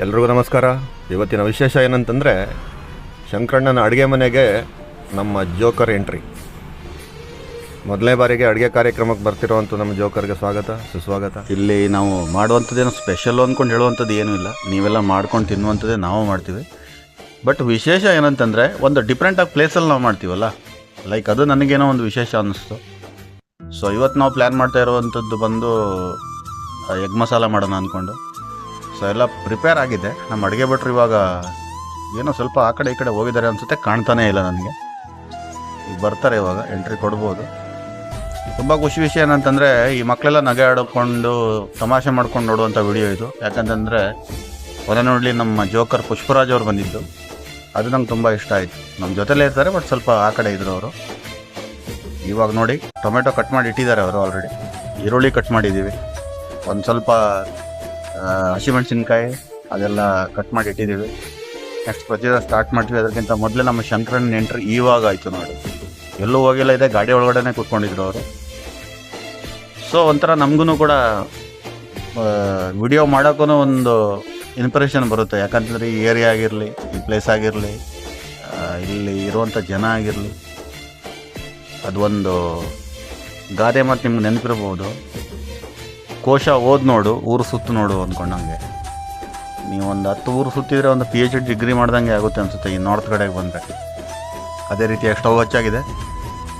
ಎಲ್ರಿಗೂ ನಮಸ್ಕಾರ. ಇವತ್ತಿನ ವಿಶೇಷ ಏನಂತಂದರೆ, ಶಂಕರಣ್ಣನ ಅಡುಗೆ ಮನೆಗೆ ನಮ್ಮ ಜೋಕರ್ ಎಂಟ್ರಿ. ಮೊದಲನೇ ಬಾರಿಗೆ ಅಡುಗೆ ಕಾರ್ಯಕ್ರಮಕ್ಕೆ ಬರ್ತಿರೋವಂಥ ನಮ್ಮ ಜೋಕರ್ಗೆ ಸ್ವಾಗತ, ಸುಸ್ವಾಗತ. ಇಲ್ಲಿ ನಾವು ಮಾಡುವಂಥದ್ದೇನು ಸ್ಪೆಷಲ್ ಅಂದ್ಕೊಂಡು ಹೇಳುವಂಥದ್ದು ಏನೂ ಇಲ್ಲ. ನೀವೆಲ್ಲ ಮಾಡ್ಕೊಂಡು ತಿನ್ನುವಂಥದ್ದೇ ನಾವು ಮಾಡ್ತೀವಿ. ಬಟ್ ವಿಶೇಷ ಏನಂತಂದರೆ, ಒಂದು ಡಿಫ್ರೆಂಟಾಗಿ ಪ್ಲೇಸಲ್ಲಿ ನಾವು ಮಾಡ್ತೀವಲ್ಲ ಲೈಕ್ ಅದು ನನಗೇನೋ ಒಂದು ವಿಶೇಷ ಅನ್ನಿಸ್ತು. ಸೊ ಇವತ್ತು ನಾವು ಪ್ಲ್ಯಾನ್ ಮಾಡ್ತಾ ಇರುವಂಥದ್ದು ಬಂದು ಎಗ್ ಮಸಾಲ ಮಾಡೋಣ ಅಂದ್ಕೊಂಡು. ಸೊ ಎಲ್ಲ ಪ್ರಿಪೇರ್ ಆಗಿದೆ. ನಮ್ಮ ಅಡುಗೆ ಭಟ್ರು ಇವಾಗ ಏನೋ ಸ್ವಲ್ಪ ಆ ಕಡೆ ಈ ಕಡೆ ಹೋಗಿದ್ದಾರೆ ಅನಿಸುತ್ತೆ. ಕಾಣ್ತಾನೇ ಇಲ್ಲ ನನಗೆ. ಈಗ ಬರ್ತಾರೆ ಇವಾಗ ಎಂಟ್ರಿ ಕೊಡ್ಬೋದು. ತುಂಬ ಖುಷಿ ವಿಷಯ ಏನಂತಂದರೆ, ಈ ಮಕ್ಕಳೆಲ್ಲ ನಗೆ ಆಡಿಕೊಂಡು ತಮಾಷೆ ಮಾಡ್ಕೊಂಡು ನೋಡುವಂಥ ವಿಡಿಯೋ ಇದು. ಯಾಕಂತಂದರೆ ಹೊರ ನೋಡಲಿ ನಮ್ಮ ಜೋಕರ್ ಪುಷ್ಪರಾಜ್ ಅವ್ರು ಬಂದಿದ್ದು. ಅದು ನಂಗೆ ತುಂಬ ಇಷ್ಟ ಆಯಿತು. ನಮ್ಮ ಜೊತೆಲೇ ಇರ್ತಾರೆ ಬಟ್ ಸ್ವಲ್ಪ ಆ ಕಡೆ ಇದ್ರು ಅವರು. ಇವಾಗ ನೋಡಿ ಟೊಮೆಟೊ ಕಟ್ ಮಾಡಿ ಇಟ್ಟಿದ್ದಾರೆ ಅವರು ಆಲ್ರೆಡಿ ಈರುಳ್ಳಿ ಕಟ್ ಮಾಡಿದ್ದೀವಿ. ಒಂದು ಸ್ವಲ್ಪ ಹಸಿಮೆಣಸಿನ್ಕಾಯಿ ಅದೆಲ್ಲ ಕಟ್ ಮಾಡಿ ಇಟ್ಟಿದ್ದೀವಿ. ನೆಕ್ಸ್ಟ್ ಪ್ರತಿದಿನ ಸ್ಟಾರ್ಟ್ ಮಾಡ್ತೀವಿ. ಅದಕ್ಕಿಂತ ಮೊದಲೇ ನಮ್ಮ ಶಂಕರನ್ ನೆಂಟ್ರು ಇವಾಗ ಆಯಿತು ನೋಡಿ. ಎಲ್ಲೂ ಹೋಗಿಲ್ಲ, ಇದೆ ಗಾಡಿ ಒಳಗಡೆನೆ ಕೂತ್ಕೊಂಡಿದ್ರು ಅವರು. ಸೊ ಒಂಥರ ನಮಗೂ ಕೂಡ ವಿಡಿಯೋ ಮಾಡೋಕ್ಕೂ ಒಂದು ಇನ್ಸ್ಪಿರೇಷನ್ ಬರುತ್ತೆ. ಯಾಕಂತಂದರೆ ಈ ಏರಿಯಾ ಆಗಿರಲಿ, ಈ ಪ್ಲೇಸ್ ಆಗಿರಲಿ ಇಲ್ಲಿ ಇರುವಂಥ ಜನ ಆಗಿರಲಿ ಅದು ಒಂದು ಗಾದೆ ಮತ್ತು ನಿಮ್ಗೆ ನೆನಪಿರ್ಬೋದು. ಕೋಶ ಓದ್ ನೋಡು, ಊರು ಸುತ್ತು ನೋಡು ಅಂದ್ಕೊಂಡಂಗೆ ನೀವು ಒಂದು ಹತ್ತು ಊರು ಸುತ್ತಿದ್ರೆ ಒಂದು ಪಿ ಎಚ್ ಡಿ ಡಿಗ್ರಿ ಮಾಡ್ದಂಗೆ ಆಗುತ್ತೆ ಅನಿಸುತ್ತೆ ಈ ನಾರ್ತ್ ಕಡೆಗೆ ಬಂದರೆ. ಅದೇ ರೀತಿ ಸ್ಟವ್ ಹಚ್ಚಾಗಿದೆ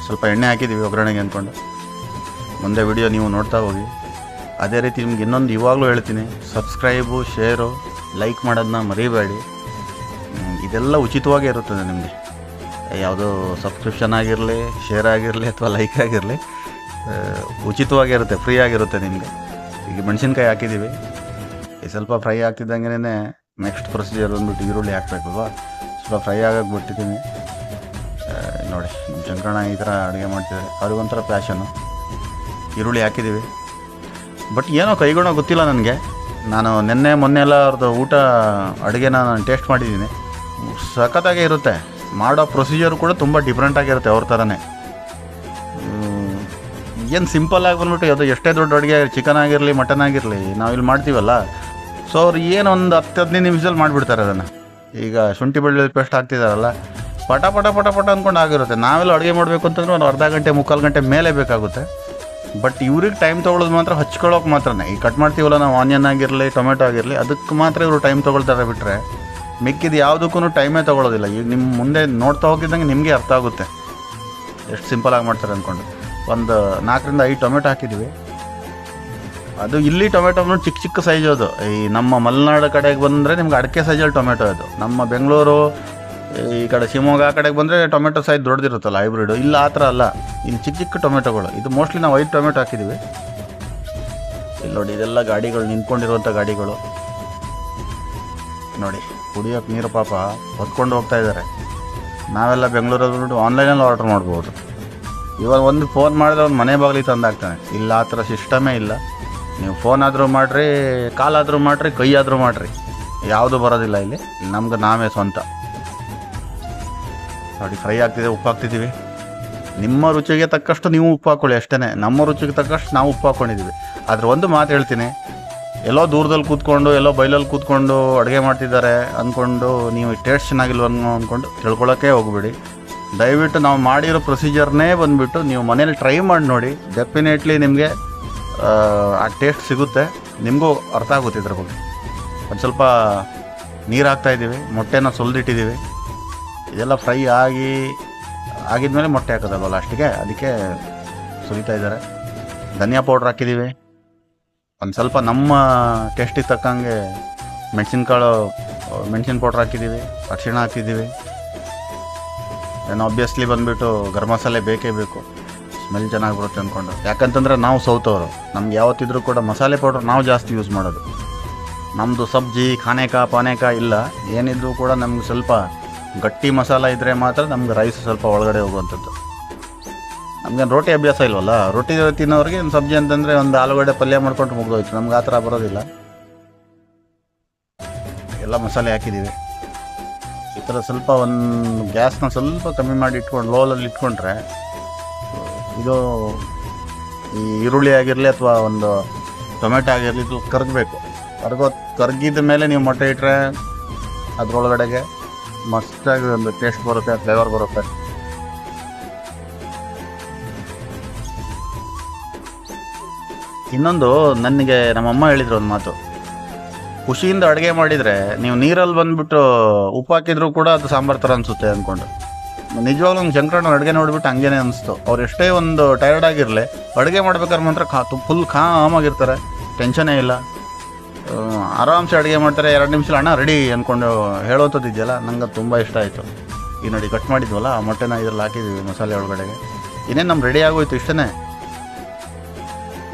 ಸ್ವಲ್ಪ ಎಣ್ಣೆ ಹಾಕಿದ್ದೀವಿ ಒಗ್ಗರಣೆಗೆ ಅಂದ್ಕೊಂಡು ಮುಂದೆ ವಿಡಿಯೋ ನೀವು ನೋಡ್ತಾ ಹೋಗಿ. ಅದೇ ರೀತಿ ನಿಮ್ಗೆ ಇನ್ನೊಂದು ಇವಾಗಲೂ ಹೇಳ್ತೀನಿ ಸಬ್ಸ್ಕ್ರೈಬು ಶೇರು ಲೈಕ್ ಮಾಡೋದನ್ನ ಮರಿಬೇಡಿ. ಇದೆಲ್ಲ ಉಚಿತವಾಗೇ ಇರುತ್ತದೆ ನಿಮಗೆ. ಯಾವುದೋ ಸಬ್ಸ್ಕ್ರಿಪ್ಷನ್ ಆಗಿರಲಿ ಶೇರ್ ಆಗಿರಲಿ, ಅಥವಾ ಲೈಕ್ ಆಗಿರಲಿ ಉಚಿತವಾಗಿರುತ್ತೆ ಫ್ರೀ ಆಗಿರುತ್ತೆ ನಿಮಗೆ. ಈಗ ಮೆಣಸಿನ್ಕಾಯಿ ಹಾಕಿದ್ದೀವಿ. ಸ್ವಲ್ಪ ಫ್ರೈ ಆಗ್ತಿದ್ದಂಗೆ ನೆಕ್ಸ್ಟ್ ಪ್ರೊಸೀಜರ್ ಬಂದ್ಬಿಟ್ಟು ಈರುಳ್ಳಿ ಹಾಕಬೇಕಲ್ವಾ? ಸ್ವಲ್ಪ ಫ್ರೈ ಆಗಕ್ಕೆ ಬಿಟ್ಟಿದ್ದೀನಿ. ನೋಡಿ ನಮ್ಮ ಈ ಥರ ಅಡುಗೆ ಮಾಡ್ತಿದ್ದಾರೆ. ಅವ್ರಿಗೊಂಥರ ಪ್ಯಾಷನು ಈರುಳ್ಳಿ ಹಾಕಿದ್ದೀವಿ. ಬಟ್ ಏನೋ ಕೈಗುಣ ಗೊತ್ತಿಲ್ಲ ನನಗೆ. ನಾನು ನಿನ್ನೆ, ಮೊನ್ನೆ ಎಲ್ಲ ಅವ್ರದ್ದು ಊಟ, ಅಡುಗೆನ ನಾನು ಟೇಸ್ಟ್ ಮಾಡಿದ್ದೀನಿ. ಸಖತ್ತಾಗೇ ಇರುತ್ತೆ. ಮಾಡೋ ಪ್ರೊಸೀಜರ್ ಕೂಡ ತುಂಬ ಡಿಫ್ರೆಂಟಾಗಿರುತ್ತೆ ಅವ್ರ ಥರನೇ ಏನು ಸಿಂಪಲ್ ಆಗಿ ಬಂದ್ಬಿಟ್ಟು ಅದು ಎಷ್ಟೇ ದೊಡ್ಡ ಅಡುಗೆ ಚಿಕನ್ ಆಗಿರಲಿ ಮಟನ್ ಆಗಿರಲಿ, ನಾವು ಇಲ್ಲಿ ಮಾಡ್ತೀವಲ್ಲ? ಸೊ ಅವ್ರು ಏನು ಒಂದು ಹತ್ತು ಹದಿನೈದು ನಿಮಿಷದಲ್ಲಿ ಮಾಡಿಬಿಡ್ತಾರೆ ಅದನ್ನು. ಈಗ ಶುಂಠಿ ಬೆಳ್ಳುಳ್ಳಿ ಪೇಸ್ಟ್ ಹಾಕ್ತಿದಾರಲ್ಲ, ಪಟ ಪಟ ಪಟ ಪಟ ಅಂದ್ಕೊಂಡು ಆಗಿರುತ್ತೆ. ನಾವೆಲ್ಲ ಅಡುಗೆ ಮಾಡಬೇಕು ಅಂತಂದ್ರೆ ಒಂದು ಅರ್ಧ ಗಂಟೆ, ಮುಕ್ಕಾಲು ಗಂಟೆ ಮೇಲೆ ಬೇಕಾಗುತ್ತೆ. ಬಟ್ ಇವ್ರಿಗೆ ಟೈಮ್ ತೊಗೊಳೋದು ಮಾತ್ರ ಹಚ್ಕೊಳ್ಳೋಕೆ ಮಾತ್ರನೇ. ಈ ಕಟ್ ಮಾಡ್ತೀವಲ್ಲ ನಾವು ಆನಿಯನ್ ಆಗಿರಲಿ ಟೊಮೆಟೊ ಆಗಿರಲಿ ಅದಕ್ಕೆ ಮಾತ್ರ ಇವರು ಟೈಮ್ ತೊಗೊಳ್ತಾರೆ ಬಿಟ್ಟರೆ ಮಿಕ್ಕಿದ ಯಾವುದಕ್ಕೂ ಟೈಮೇ ತೊಗೊಳೋದಿಲ್ಲ. ಈಗ ನಿಮ್ಮ ಮುಂದೆ ನೋಡ್ತಾ ಹೋಗಿದ್ದಂಗೆ ನಿಮಗೆ ಅರ್ಥ ಆಗುತ್ತೆ. ಎಷ್ಟು ಸಿಂಪಲಾಗಿ ಮಾಡ್ತಾರೆ ಅಂದ್ಕೊಂಡು ಒಂದು ನಾಲ್ಕರಿಂದ ಐದು ಟೊಮೆಟೊ ಹಾಕಿದ್ವಿ ಅದು ಇಲ್ಲಿ ಟೊಮೆಟೊ ನೋಡಿ ಚಿಕ್ಕ ಚಿಕ್ಕ ಸೈಜ್ ಅದು. ಈ ನಮ್ಮ ಮಲೆನಾಡು ಕಡೆಗೆ ಬಂದರೆ ನಿಮ್ಗೆ ಅಡಿಕೆ ಸೈಜಲ್ಲಿ ಟೊಮೆಟೊ ಅದು. ನಮ್ಮ ಬೆಂಗಳೂರು, ಈ ಕಡೆ ಶಿವಮೊಗ್ಗ ಆ ಕಡೆಗೆ ಬಂದರೆ ಟೊಮೆಟೊ ಸೈಜ್ ದೊಡ್ಡದಿರುತ್ತಲ್ಲ ಹೈಬ್ರಿಡ್ ಇಲ್ಲ ಆ ಥರ ಅಲ್ಲ. ಇಲ್ಲಿ ಚಿಕ್ಕ ಚಿಕ್ಕ ಟೊಮೆಟೊಗಳು. ಇದು ಮೋಸ್ಟ್ಲಿ ನಾವು ಐದು ಟೊಮೆಟೊ ಹಾಕಿದ್ದೀವಿ. ಇಲ್ಲಿ ನೋಡಿ, ಇದೆಲ್ಲ ಗಾಡಿಗಳು, ನಿಂತ್ಕೊಂಡಿರುವಂಥ ಗಾಡಿಗಳು. ನೋಡಿ, ಕುಡಿಯೋಕೆ ನೀರು ಪಾಪ ಹೊತ್ಕೊಂಡು ಹೋಗ್ತಾ ಇದ್ದಾರೆ. ನಾವೆಲ್ಲ ಬೆಂಗಳೂರಲ್ಲಿ ಆನ್ಲೈನಲ್ಲಿ ಆರ್ಡರ್ ಮಾಡ್ಬೋದು. ಇವಾಗ ಒಂದು ಫೋನ್ ಮಾಡಿದ್ರೆ ಅವ್ನು ಮನೆ ಬಾಗಿಲಿಗೆ ತಂದಾಗ್ತಾನೆ ಇಲ್ಲ, ಆ ಥರ ಸಿಸ್ಟಮೇ ಇಲ್ಲ. ನೀವು ಫೋನ್ ಆದರೂ ಮಾಡಿರಿ ಕಾಲಾದರೂ ಮಾಡಿರಿ, ಕೈ ಆದರೂ ಮಾಡಿರಿ. ಯಾವುದು ಬರೋದಿಲ್ಲ ಇಲ್ಲಿ. ನಮ್ಗೆ ನಾವೇ ಸ್ವಂತ. ನೋಡಿ ಫ್ರೈ ಆಗ್ತಿದೆ, ಉಪ್ಪು ಹಾಕ್ತಿದ್ದೀವಿ. ನಿಮ್ಮ ರುಚಿಗೆ ತಕ್ಕಷ್ಟು ನೀವು ಉಪ್ಪು ಹಾಕ್ಕೊಳ್ಳಿ ಅಷ್ಟೇ ನಮ್ಮ ರುಚಿಗೆ ತಕ್ಕಷ್ಟು ನಾವು ಉಪ್ಪು ಹಾಕ್ಕೊಂಡಿದ್ದೀವಿ ಆದರೆ ಒಂದು ಮಾತು ಹೇಳ್ತೀನಿ. ಎಲ್ಲೋ ದೂರದಲ್ಲಿ ಕೂತ್ಕೊಂಡು, ಎಲ್ಲೋ ಬೈಲಲ್ಲಿ ಕೂತ್ಕೊಂಡು ಅಡುಗೆ ಮಾಡ್ತಿದ್ದಾರೆ ಅಂದ್ಕೊಂಡು ನೀವು ಟೇಸ್ಟ್ ಚೆನ್ನಾಗಿಲ್ವ ಅನ್ನೋ ಅಂದ್ಕೊಂಡು ತಿಳ್ಕೊಳ್ಳೋಕ್ಕೆ ಹೋಗ್ಬೇಡಿ. ದಯವಿಟ್ಟು ನಾವು ಮಾಡಿರೋ ಪ್ರೊಸೀಜರ್ನೇ ಬಂದುಬಿಟ್ಟು ನೀವು ಮನೇಲಿ ಟ್ರೈ ಮಾಡಿ ನೋಡಿ. ಡೆಫಿನೆಟ್ಲಿ ನಿಮಗೆ, ಆ ಟೇಸ್ಟ್ ಸಿಗುತ್ತೆ. ನಿಮಗೂ ಅರ್ಥ ಆಗುತ್ತೆ ಇದ್ರ ಬಗ್ಗೆ. ಒಂದು ಸ್ವಲ್ಪ ನೀರು ಹಾಕ್ತಾಯಿದ್ದೀವಿ ಮೊಟ್ಟೆನ ಸುಲಿದಿಟ್ಟಿದ್ದೀವಿ. ಇದೆಲ್ಲ ಫ್ರೈ ಆಗಿ, ಆಗಿದ್ಮೇಲೆ ಮೊಟ್ಟೆ ಹಾಕೋದಲ್ವ ಲಾಸ್ಟಿಗೆ ಅದಕ್ಕೆ ಸುಲಿತಾ ಇದ್ದಾರೆ. ಧನಿಯಾ ಪೌಡ್ರ್ ಹಾಕಿದ್ದೀವಿ. ಒಂದು ಸ್ವಲ್ಪ ನಮ್ಮ ಟೇಸ್ಟಿಗೆ ತಕ್ಕಂಗೆ ಮೆಣಸಿನ್ಕಾಳು, ಮೆಣಸಿನ ಪೌಡ್ರ್ ಹಾಕಿದ್ದೀವಿ, ಅರಿಶಿಣ ಹಾಕಿದ್ದೀವಿ. ದೆನ್ ಆಬ್ವಿಯಸ್ಲಿ ಬಂದುಬಿಟ್ಟು ಗರಂ ಮಸಾಲೆ ಬೇಕೇ ಬೇಕು. ಸ್ಮೆಲ್ ಚೆನ್ನಾಗಿ ಬರುತ್ತೆ ಅಂದ್ಕೊಂಡು ಯಾಕಂತಂದರೆ ನಾವು ಸೌತವರು ನಮ್ಗೆ ಯಾವತ್ತಿದ್ರೂ ಕೂಡ ಮಸಾಲೆ ಪೌಡ್ರ್ ನಾವು ಜಾಸ್ತಿ ಯೂಸ್ ಮಾಡೋದು. ನಮ್ಮದು ಸಬ್ಜಿ ಖಾನೇಕ ಪಾನೇಕ ಇಲ್ಲ. ಏನಿದ್ರೂ ಕೂಡ ನಮ್ಗೆ ಸ್ವಲ್ಪ ಗಟ್ಟಿ ಮಸಾಲ ಇದ್ದರೆ ಮಾತ್ರ ನಮ್ಗೆ ರೈಸ್ ಸ್ವಲ್ಪ ಒಳಗಡೆ ಹೋಗುವಂಥದ್ದು. ನಮ್ಗೇನು ರೋಟಿ ಅಭ್ಯಾಸ ಇಲ್ವಲ್ಲ? ರೊಟ್ಟಿ ತಿನ್ನೋರಿಗೆ ಒಂದು ಸಬ್ಜಿ ಅಂತಂದರೆ ಒಂದು ಆಲೂಗಡ್ಡೆ ಪಲ್ಯ ಮಾಡ್ಕೊಂಡು ಮುಗ್ದೋಯ್ತು. ನಮ್ಗೆ ಆ ಥರ ಬರೋದಿಲ್ಲ. ಎಲ್ಲ ಮಸಾಲೆ ಹಾಕಿದ್ದೀವಿ. ಥರ ಸ್ವಲ್ಪ ಒಂದು ಗ್ಯಾಸ್ನ ಸ್ವಲ್ಪ ಕಮ್ಮಿ ಮಾಡಿ ಇಟ್ಕೊಂಡು ಲೋಲಲ್ಲಿ ಇಟ್ಕೊಂಡ್ರೆ ಇದು ಈ ಈರುಳ್ಳಿ ಆಗಿರಲಿ ಅಥವಾ ಒಂದು ಟೊಮೆಟೊ ಆಗಿರಲಿ ಇದು ಕರಗಬೇಕು ಕರ್ಗೋ, ಕರ್ಗಿದ ಮೇಲೆ ನೀವು ಮೊಟ್ಟೆ ಇಟ್ಟರೆ ಅದರೊಳಗಡೆಗೆ ಮಸ್ತಾಗಿ ಒಂದು ಟೇಸ್ಟ್ ಬರುತ್ತೆ ಫ್ಲೇವರ್ ಬರುತ್ತೆ. ಇನ್ನೊಂದು ನನಗೆ ನಮ್ಮಮ್ಮ ಹೇಳಿದ್ರು ಒಂದು ಮಾತು. ಖುಷಿಯಿಂದ ಅಡುಗೆ ಮಾಡಿದರೆ ನೀವು ನೀರಲ್ಲಿ ಬಂದುಬಿಟ್ಟು ಉಪ್ಪು ಹಾಕಿದ್ರು ಕೂಡ ಅದು ಸಾಂಬಾರು ಥರ ಅನಿಸುತ್ತೆ ಅಂದ್ಕೊಂಡು ನಿಜವಾಗ್ಲೂ ನಂಗೆ ಶಂಕರಣ್ಣ ಅಡುಗೆ ನೋಡಿಬಿಟ್ಟು ಹಂಗೇನೆ ಅನಿಸ್ತು. ಅವ್ರು ಎಷ್ಟೇ ಒಂದು ಟಯರ್ಡ್ ಆಗಿರಲಿ, ಅಡುಗೆ ಮಾಡ್ಬೇಕಾದ್ರೆ ಮಾತ್ರ ಖಾ ಫುಲ್ ಕಾಮಾಗಿರ್ತಾರೆ ಟೆನ್ಷನೇ ಇಲ್ಲ. ಆರಾಮ್ಸೆ ಅಡುಗೆ ಮಾಡ್ತಾರೆ. ಎರಡು ನಿಮಿಷ ಅಣ್ಣ ರೆಡಿ ಅಂದ್ಕೊಂಡು ಹೇಳೋಂಥದ್ದು ಇದೆಯಲ್ಲ ನಂಗೆ ತುಂಬ ಇಷ್ಟ ಆಯಿತು. ಈ ನೋಡಿ ಕಟ್ ಮಾಡಿದ್ವಲ್ಲ, ಆ ಮೊಟ್ಟೆನ ಇದ್ರಲ್ಲಿ ಹಾಕಿದ್ವಿ ಮಸಾಲೆ ಒಳಗಡೆಗೆ. ಇನ್ನೇನು ನಮ್ಮ ರೆಡಿ ಆಗೋಯ್ತು ಇಷ್ಟೇ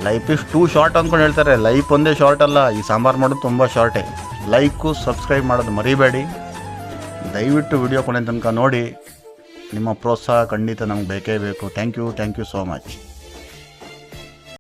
ಲೈಫ್ ಇಸ್ ಟೂ ಶಾರ್ಟ್ ಅಂದ್ಕೊಂಡು ಹೇಳ್ತಾರೆ. ಲೈಫ್ ಒಂದೇ ಶಾರ್ಟ್ ಅಲ್ಲ. ಈ ಸಾಂಬಾರು ಮಾಡೋದು ತುಂಬ ಶಾರ್ಟೇ ಲೈಕು ಸಬ್ಸ್ಕ್ರೈಬ್ ಮಾಡೋದು ಮರಿಬೇಡಿ. ದಯವಿಟ್ಟು ವಿಡಿಯೋ ಕೊನೆ ತನಕ ನೋಡಿ. ನಿಮ್ಮ ಪ್ರೋತ್ಸಾಹ ಖಂಡಿತ ನಮ್ಗೆ ಬೇಕೇ ಬೇಕು. Thank you thank you so much